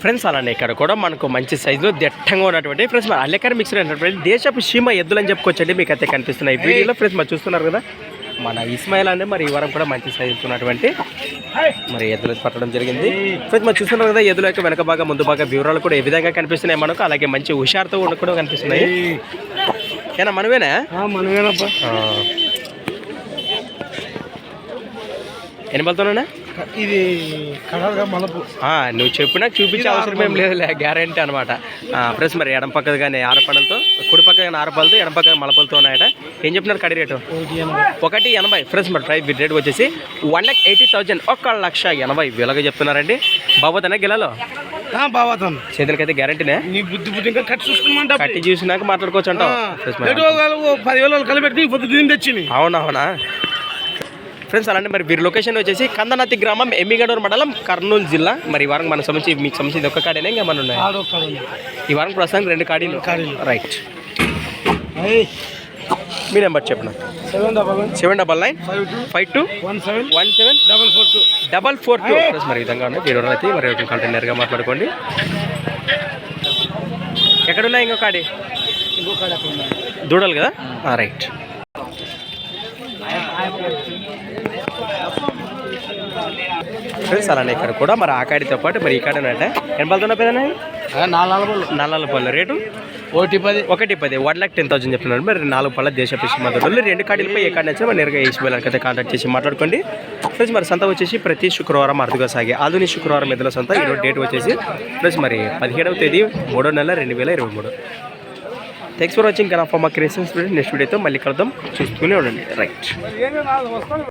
Friends అలానే ఇక్కడ కూడా మనకు మంచి సైజులో దట్టంగా ఉన్నటువంటి ఫ్రెండ్స్ మన అల్లెకర మిక్సర్ అయినటువంటి దేశపు సీమ ఎద్దులు అని చెప్పుకోవచ్చండి మీకు అయితే కనిపిస్తున్నాయి. ఈ వీడియోలో ఫ్రెండ్స్ మరి చూస్తున్నారు కదా మన ఇస్మాయిల్ అంటే మరి ఈ వారం కూడా మంచి సైజు ఉన్నటువంటి మరి ఎద్దులు పట్టడం జరిగింది. ఫ్రెండ్స్ మరి చూస్తున్నారు కదా ఎద్దుల యొక్క వెనక భాగం ముందు భాగం వివరాలు కూడా ఏ విధంగా కనిపిస్తున్నాయి మనకు అలాగే మంచి హుషారుతో కూడా కనిపిస్తున్నాయి. ఏనా మనమేనా మనమేనప్పా ఆ. ఎన్ని బలతోనే ఇది కడగా మలపు. నువ్వు చెప్పినా చూపించే అవసరం ఏం లేదులే గ్యారంటీ అనమాట. ప్లస్ మరి ఎడం పక్కది కానీ ఆరపడలతో కుడి పక్క కానీ ఆరపడలతో ఎడం పక్క మలపలతో ఉన్నాయట. ఏం చెప్పినారు కడి రేటు? ఒకటి ఎనభై. ఫ్రెండ్స్ మరి ప్రైస్ రేట్ వచ్చేసి వన్ లాక్ ఎయిటీ థౌజండ్ ఒక లక్ష ఎనభై వేలుగా చెప్తున్నారండి. బాబోతనే గిలాలో? బాబాతను. చేతులకైతే గ్యారంటీనే నీ? బుద్ధి బుద్ధి ఇంకా కట్టి చూసుకోమంట కట్టి చూసినాక మాట్లాడుకోవచ్చు అంటావు. పదివేల కలిపెట్టి పొద్దు తెచ్చింది అవునవునా? ఫ్రెండ్స్ అలాంటి మరి వీరి లొకేషన్ వచ్చేసి కందనతి గ్రామం ఎమ్మిగడూరు మండలం కర్నూలు జిల్లా. మరి ఈ వారం మన సంబంధించి మీకు సంబంధించి ఒక్క కాడేనే? ఇంకా మన ఉన్నాయి? ఈ వారం ప్రస్తుతానికి రెండు కాడీలు. రైట్ మీ నెంబర్ చెప్పిన? Seven double nine. Five two. One seven. One seven. Double four two. Double four two. మరి విధంగా ఉన్నాయి. వీరు అయితే మరి ఒక కంటైనర్గా మాట్లాడుకోండి. ఎక్కడున్నాయి ఇంకో కాడి? దూడలు కదా? రైట్ ఫ్రెండ్స్ అలానే ఇక్కడ కూడా మరి ఆ కాడితో పాటు మరి ఈ కాడ అంటే ఎన్ని పలుతున్నా పెద్దనా నాలుగు నాలుగు పళ్ళు. రేటు? ఒకటి పది. ఒకటి పది. వన్ లాక్ టెన్ థౌసండ్ చెప్తున్నారు మరి నాలుగు పళ్ళ దేశ పిచ్చి మద్దతులు రెండు కాడీలపై ఏ కార్డు నచ్చినా మరి నేరుగా అయితే కాంటాక్ట్ చేసి మాట్లాడుకోండి. ప్లస్ మరి సంత వచ్చేసి ప్రతి శుక్రవారం అరుదుగా సాగే ఆధునిక శుక్రవారం ఎదుల సంత. ఈరోజు డేట్ వచ్చేసి ప్లస్ మరి పదిహేడవ తేదీ మూడో నెల రెండు వేల ఇరవై మూడు. థ్యాంక్స్ ఫర్ వాచింగ్ కనా ఫర్ మా క్రియేషన్స్ నెక్స్ట్ వీడియోతో మళ్ళీ కలుద్దాం. చూస్తూనే ఉండండి. రైట్